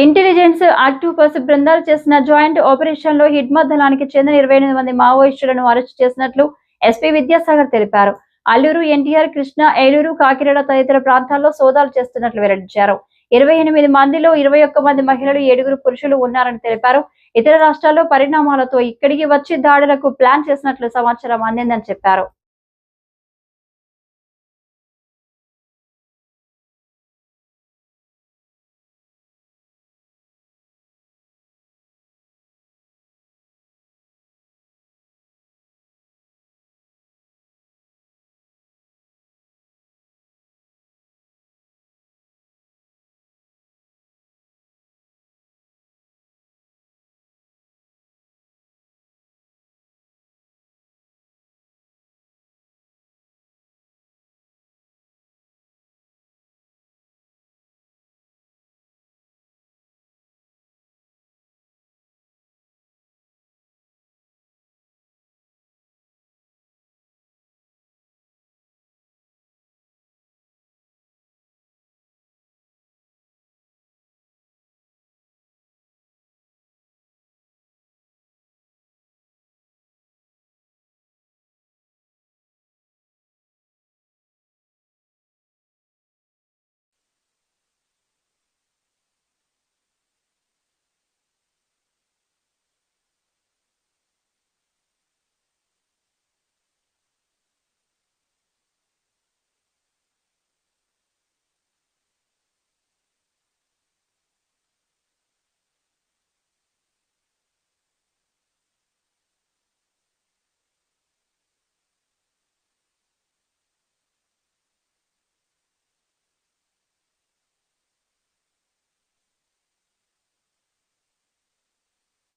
Intelligence active purse బృందాలు చేసిన joint ఆపరేషన్లో హిడ్మా దళానికి చెందిన ఇరవై ఎనిమిది మంది మావోయిస్టులను అరెస్ట్ చేసినట్లు ఎస్పీ విద్యాసాగర్ తెలిపారు. అల్లూరు ఎన్టీఆర్ కృష్ణ ఏలూరు కాకినాడ తదితర ప్రాంతాల్లో సోదాలు చేస్తున్నట్లు వెల్లడించారు. ఇరవై ఎనిమిది మందిలో ఇరవై ఒక్క మంది మహిళలు ఏడుగురు పురుషులు ఉన్నారని తెలిపారు. ఇతర రాష్ట్రాల్లో పరిణామాలతో ఇక్కడికి వచ్చి దాడులకు ప్లాన్ చేసినట్లు సమాచారం అందిందని చెప్పారు.